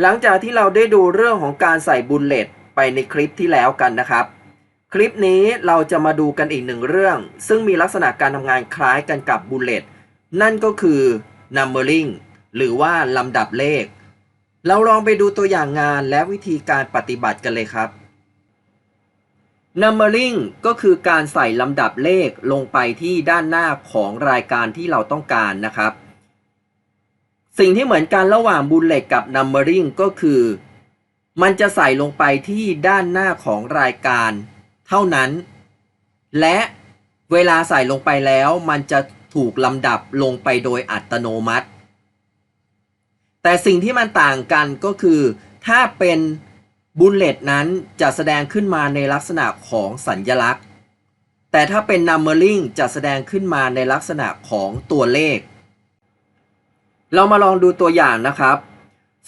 หลังจากที่เราได้ดูเรื่องของการใส่บุลเลตไปในคลิปที่แล้วกันนะครับ คลิปนี้เราจะมาดูกันอีกหนึ่งเรื่อง ซึ่งมีลักษณะการทำงานคล้ายกันกับบุลเลตนั่นก็คือ numbering หรือว่าลำดับเลข เราลองไปดูตัวอย่างงานและวิธีการปฏิบัติกันเลยครับ numbering ก็คือการใส่ลำดับเลขลงไปที่ด้านหน้าของรายการที่เราต้องการนะครับ สิ่งที่เหมือนกันระหว่าง bullet กับ numbering ก็คือ มันจะใส่ลงไปที่ด้านหน้าของรายการเท่านั้น และเวลาใส่ลงไปแล้วมันจะถูกลำดับลงไปโดยอัตโนมัติ แต่สิ่งที่มันต่างกันก็คือ ถ้าเป็นบุลเลตนั้นจะแสดงขึ้นมาในลักษณะของสัญญลักษณ์ แต่ถ้าเป็น numbering จะแสดงขึ้นมาในลักษณะของตัวเลข เรามาลองดูตัวอย่างนะครับ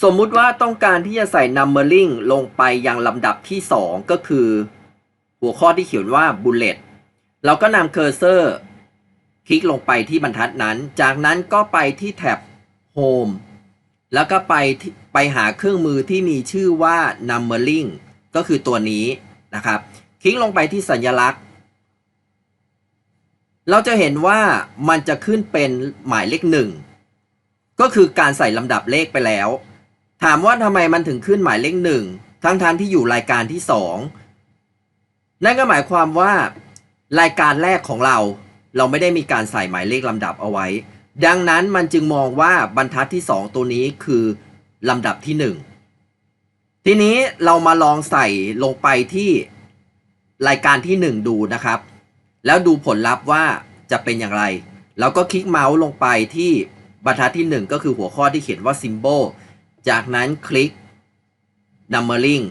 สมมุติว่าต้องการที่จะใส่ numbering ลงไปยังลำดับที่ 2 ก็คือ หัวข้อที่เขียนว่า bullet เราก็นำเคอร์เซอร์ คลิกลงไปที่บรรทัดนั้น จากนั้นก็ไปที่แท็บ home แล้วก็ไปที่ไปหาเครื่องมือที่มีชื่อว่า numbering ก็คือตัวนี้นะครับ คลิกลงไปที่สัญลักษณ์ เราจะเห็นว่ามันจะขึ้นเป็นหมายเลขหนึ่ง ก็คือการใส่ลำดับเลขไปแล้ว ถามว่าทำไมมันถึงขึ้นหมายเลขหนึ่งทั้งๆทที่อยู่รายการที่สองนั่นก็หมายความว่ารายการแรกของเรา เราไม่ได้มีการใส่หมายเลขลำดับเอาไว้ ดังนั้นมันจึงมองว่าบรรทัดที่สองตัวนี้คือลำดับที่หนึ่งทีนี้เรามาลองใส่ลงไปที่รายการที่หนึ่งดูนะครับ แล้วดูผลลัพธ์ว่าจะเป็นอย่างไรเราก็คลิกเมาส์ลงไปที่ บรรทัดที่ 1 ก็คือหัวข้อที่เขียนว่า symbol จากนั้นคลิก numbering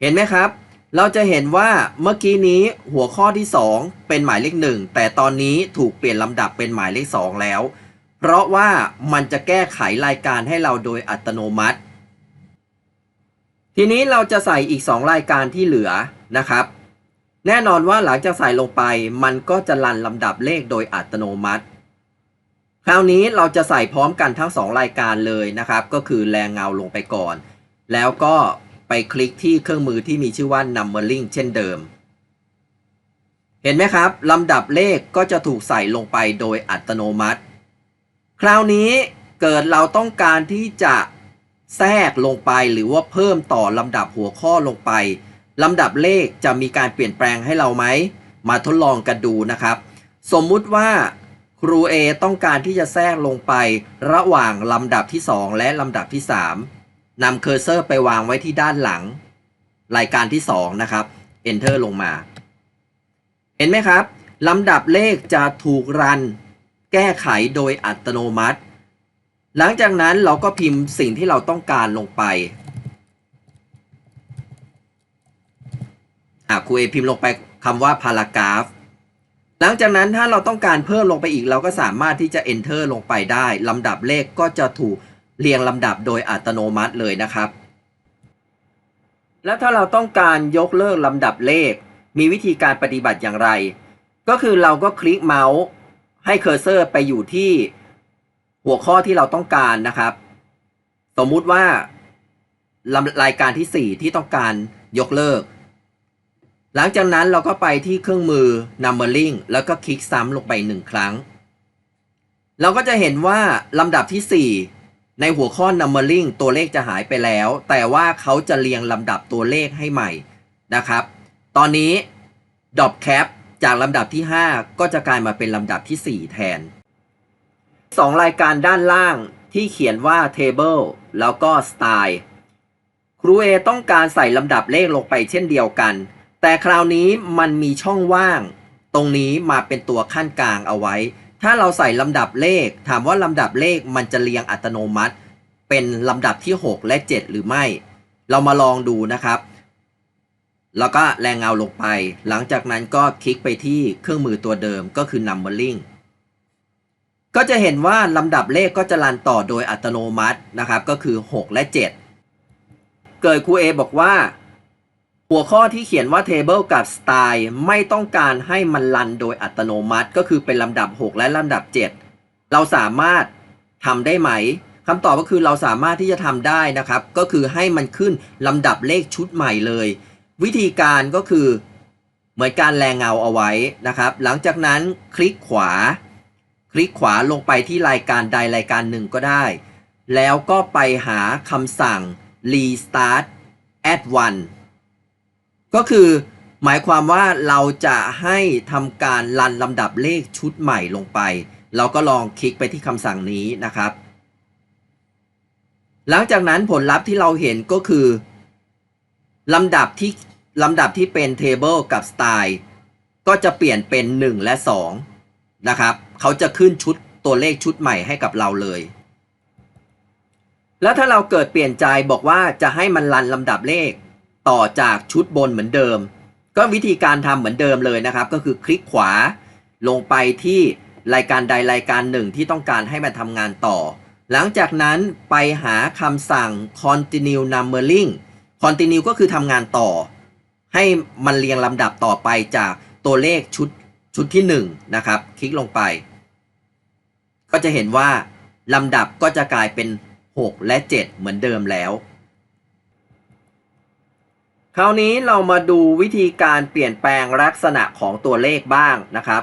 เห็นไหมครับ เราจะเห็นว่าเมื่อกี้นี้หัวข้อที่ 2 เป็นหมายเลข 1 แต่ตอนนี้ถูกเปลี่ยนลำดับเป็นหมายเลข 2 แล้ว เพราะว่ามันจะแก้ไขรายการให้เราโดยอัตโนมัติ ทีนี้เราจะใส่อีก 2 รายการที่เหลือนะครับ แน่นอนว่าหลังจากใส่ลงไป มันก็จะรันลำดับเลขโดยอัตโนมัติ คราวนี้เราจะใส่พร้อมกันทั้ง 2 รายการเลยนะครับ ก็คือแรงเงาลงไปก่อน แล้วก็ไปคลิกที่เครื่องมือที่มีชื่อว่า numbering เช่นเดิม เห็นไหมครับ ลำดับเลขก็จะถูกใส่ลงไปโดยอัตโนมัติ คราวนี้เกิดเราต้องการที่จะแทรกลงไปหรือว่าเพิ่มต่อลำดับหัวข้อลงไปลำดับเลขจะมีการเปลี่ยนแปลงให้เราไหม มาทดลองกันดูนะครับ สมมุติว่า ครู A ต้องการที่จะแทรกลงไประหว่างลำดับที่ 2 และลำดับที่ 3นำเคอร์เซอร์ไปวางไว้ที่ด้านหลัง รายการที่ 2 นะครับ Enter ลงมา เห็นไหมครับลำดับเลขจะถูกรัน แก้ไขโดยอัตโนมัติ หลังจากนั้นเราก็พิมพ์สิ่งที่เราต้องการลงไปอะครูเอพิมพ์ลงไปคำว่า paragraph หลังจากนั้นถ้าเราต้องการเพิ่มลงไปอีก เราก็สามารถที่จะ enter ลงไปได้ลำดับเลขก็จะถูกเรียงลำดับโดยอัตโนมัติเลยนะครับ แล้วถ้าเราต้องการยกเลิกลำดับเลข มีวิธีการปฏิบัติอย่างไร ก็คือเราก็คลิกเมาส์ให้เคอร์เซอร์ไปอยู่ที่หัวข้อที่เราต้องการนะครับ สมมุติว่าลำรายการที่ 4 ที่ต้องการยกเลิก หลังจากนั้นเราก็ไปที่เครื่องมือ numbering แล้วก็คลิกซ้ำลงไปหนึ่งครั้ง เราก็จะเห็นว่าลำดับที่ 4 ในหัวข้อ numbering ตัวเลขจะหายไปแล้ว แต่ว่าเขาจะเรียงลำดับตัวเลขให้ใหม่นะครับ ตอนนี้ drop cap จากลำดับที่ 5 ก็จะกลายมาเป็นลำดับที่ 4 แทนสองรายการด้านล่างที่เขียนว่า table แล้วก็ style ครูเอต้องการใส่ลำดับเลขลงไปเช่นเดียวกัน แต่คราวนี้มันมีช่องว่าง ตรงนี้มาเป็นตัวขั้นกลางเอาไว้ ถ้าเราใส่ลำดับเลข ถามว่าลำดับเลขมันจะเรียงอัตโนมัติ เป็นลำดับที่ 6 และ 7 หรือไม่ เรามาลองดูนะครับ แล้วก็แรงเงาลงไป หลังจากนั้นก็คลิกไปที่เครื่องมือตัวเดิมก็คือ numbering ก็จะเห็นว่าลำดับเลขก็จะรันต่อโดยอัตโนมัตินะครับ ก็คือ 6 และ 7 เกิดครูเอบอกว่า หัวข้อที่เขียนว่า table กับ style ไม่ต้องการให้มันรันโดยอัตโนมัติ ก็คือเป็นลำดับ 6 และลำดับ 7 เราสามารถทำได้ไหมคำตอบก็คือเราสามารถที่จะทำได้นะครับ ก็คือให้มันขึ้นลำดับเลขชุดใหม่เลย วิธีการก็คือเหมือนการแรงเงาเอาไว้นะครับ หลังจากนั้นคลิกขวา คลิกขวาลงไปที่รายการใดรายการหนึ่งก็ได้ แล้วก็ไปหาคำสั่ง restart at one ก็คือหมายความว่าเราจะให้ทำการรันลำดับเลขชุดใหม่ลงไป เราก็ลองคลิกไปที่คำสั่งนี้นะครับ หลังจากนั้นผลลัพธ์ที่เราเห็นก็คือลำดับที่ลำดับที่เป็น table กับ style ก็จะเปลี่ยนเป็น 1 และ 2 นะครับ เขาจะขึ้นชุดตัวเลขชุดใหม่ให้กับเราเลย แล้วถ้าเราเกิดเปลี่ยนใจบอกว่าจะให้มันรันลำดับเลข ต่อจากชุดบนเหมือนเดิม ก็วิธีการทำเหมือนเดิมเลยนะครับ ก็คือคลิกขวาลงไปที่รายการใดรายการหนึ่งที่ต้องการให้มันทำงานต่อ หลังจากนั้นไปหาคำสั่ง continue numbering continue ก็คือทำงานต่อ ให้มันเรียงลำดับต่อไปจากตัวเลขชุดชุดที่ 1 นะครับ คลิกลงไป ก็จะเห็นว่าลำดับก็จะกลายเป็น 6 และ 7 เหมือนเดิมแล้ว คราวนี้เรามาดูวิธีการเปลี่ยนแปลงลักษณะของตัวเลขบ้างนะครับ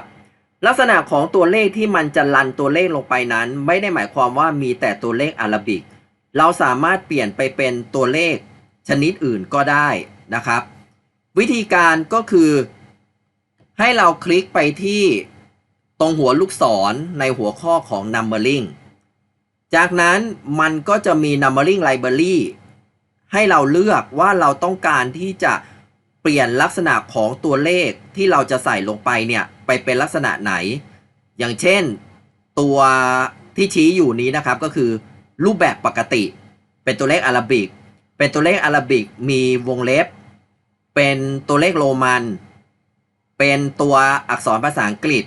ลักษณะของตัวเลขที่มันจะลันตัวเลขลงไปนั้น ไม่ได้หมายความว่ามีแต่ตัวเลขอาราบิก เราสามารถเปลี่ยนไปเป็นตัวเลขชนิดอื่นก็ได้นะครับ วิธีการก็คือ ให้เราคลิกไปที่ตรงหัวลูกศรในหัวข้อของ numbering จากนั้นมันก็จะมี numbering library ให้เราเลือกว่าเราต้องการที่จะเปลี่ยนลักษณะของตัวเลขที่เราจะใส่ลงไปเนี่ยไปเป็นลักษณะไหน อย่างเช่นตัวที่ชี้อยู่นี้นะครับก็คือรูปแบบปกติ เป็นตัวเลขอาราบิก เป็นตัวเลขอาราบิกมีวงเล็บ เป็นตัวเลขโรมัน เป็นตัวอักษรภาษาอังกฤษ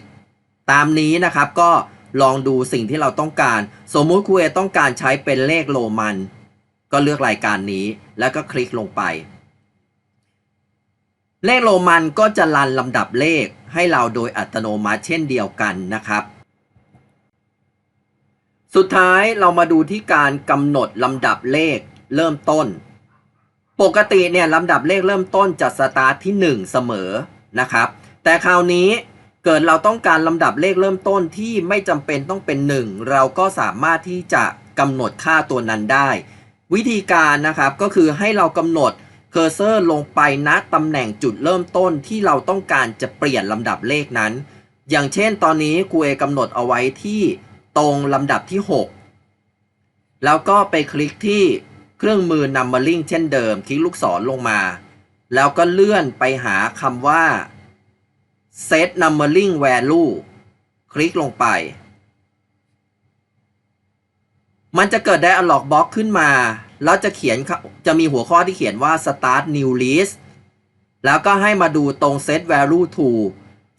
ตามนี้นะครับก็ลองดูสิ่งที่เราต้องการ สมมุติครูเอต้องการใช้เป็นเลขโรมัน ก็เลือกรายการนี้แล้วก็คลิกลงไป เลขโรมันก็จะรันลำดับเลขให้เราโดยอัตโนมัติเช่นเดียวกันนะครับ สุดท้ายเรามาดูที่การกำหนดลำดับเลขเริ่มต้น ปกติเนี่ยลำดับเลขเริ่มต้นจะสตาร์ทที่ 1 เสมอนะครับ แต่คราวนี้เกิดเราต้องการลำดับเลขเริ่มต้นที่ไม่จำเป็นต้องเป็น 1 เราก็สามารถที่จะกำหนดค่าตัวนั้นได้ วิธีการนะครับก็คือให้เรากำหนดเคอร์เซอร์ลงไปณตำแหน่งจุดเริ่มต้นที่เราต้องการจะเปลี่ยนลำดับเลขนั้น อย่างเช่นตอนนี้ครูเอกำหนดเอาไว้ที่ตรงลำดับที่ 6 แล้วก็ไปคลิกที่เครื่องมือ numbering เช่นเดิม คลิกลูกศรลงมา แล้วก็เลื่อนไปหาคำว่า set numbering value คลิกลงไป มันจะเกิด dialog box ขึ้นมา แล้วจะเขียนจะมีหัวข้อที่เขียนว่า start new list แล้วก็ให้มาดูตรง set value to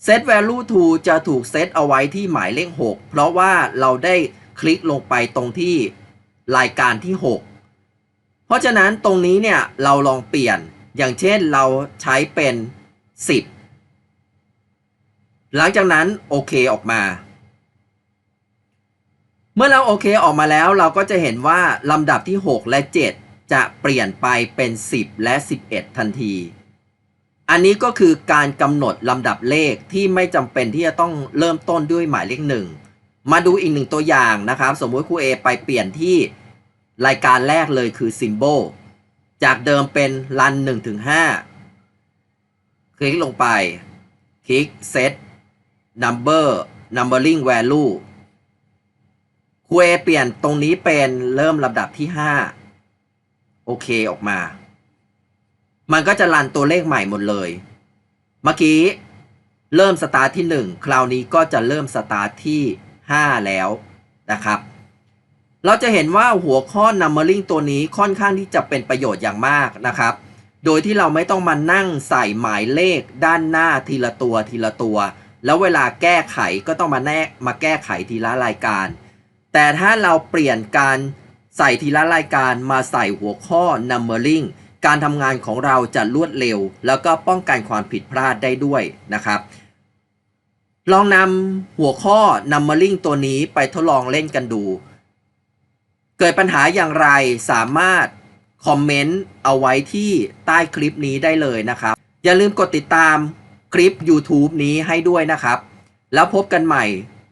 set value to จะถูกเซตเอาไว้ที่หมายเลข 6 เพราะว่าเราได้คลิกลงไปตรงที่รายการที่ 6 เพราะฉะนั้นตรงนี้เนี่ยเราลองเปลี่ยน อย่างเช่นเราใช้เป็น 10 หลังจากนั้นโอเคออกมา เมื่อเราโอเคออกมาแล้วเราก็จะเห็นว่าลำดับที่ 6 และ 7 จะเปลี่ยนไปเป็น 10 และ 11 ทันที อันนี้ก็คือการกำหนดลำดับเลขที่ไม่จำเป็นที่จะต้องเริ่มต้นด้วยหมายเลขหนึ่งมาดูอีกหนึ่งตัวอย่างนะครับ สมมุติครูเอไปเปลี่ยนที่รายการแรกเลยคือ Symbol จากเดิมเป็นรัน1ถึง5คลิกลงไป คลิก Set Number Numbering Value ครูเอเปลี่ยนตรงนี้เป็นเริ่มลำดับที่5โอเคออกมา มันก็จะรันตัวเลขใหม่หมดเลย เมื่อกี้เริ่มสตาร์ทที่1คราวนี้ก็จะเริ่มสตาร์ทที่5แล้วนะครับ เราจะเห็นว่าหัวข้อ numbering ตัวนี้ค่อนข้างที่จะเป็นประโยชน์อย่างมากนะครับ โดยที่เราไม่ต้องมานั่งใส่หมายเลขด้านหน้าทีละตัวทีละตัว แล้วเวลาแก้ไขก็ต้องมาแนกมาแก้ไขทีละรายการ แต่ถ้าเราเปลี่ยนการใส่ทีละรายการมาใส่หัวข้อ numbering การทำงานของเราจะรวดเร็ว แล้วก็ป้องกันความผิดพลาดได้ด้วยนะครับ ลองนำหัวข้อ numbering ตัวนี้ไปทดลองเล่นกันดู เกิดปัญหาอย่างไรสามารถคอมเมนต์เอาไว้ที่ใต้คลิปนี้ได้เลยนะครับ อย่าลืมกดติดตามคลิป YouTube นี้ให้ด้วยนะครับ แล้วพบกันใหม่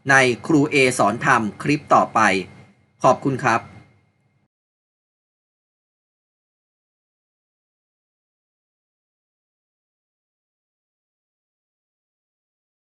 ในครูเอสอนธรรมคลิปต่อไป ขอบคุณครับ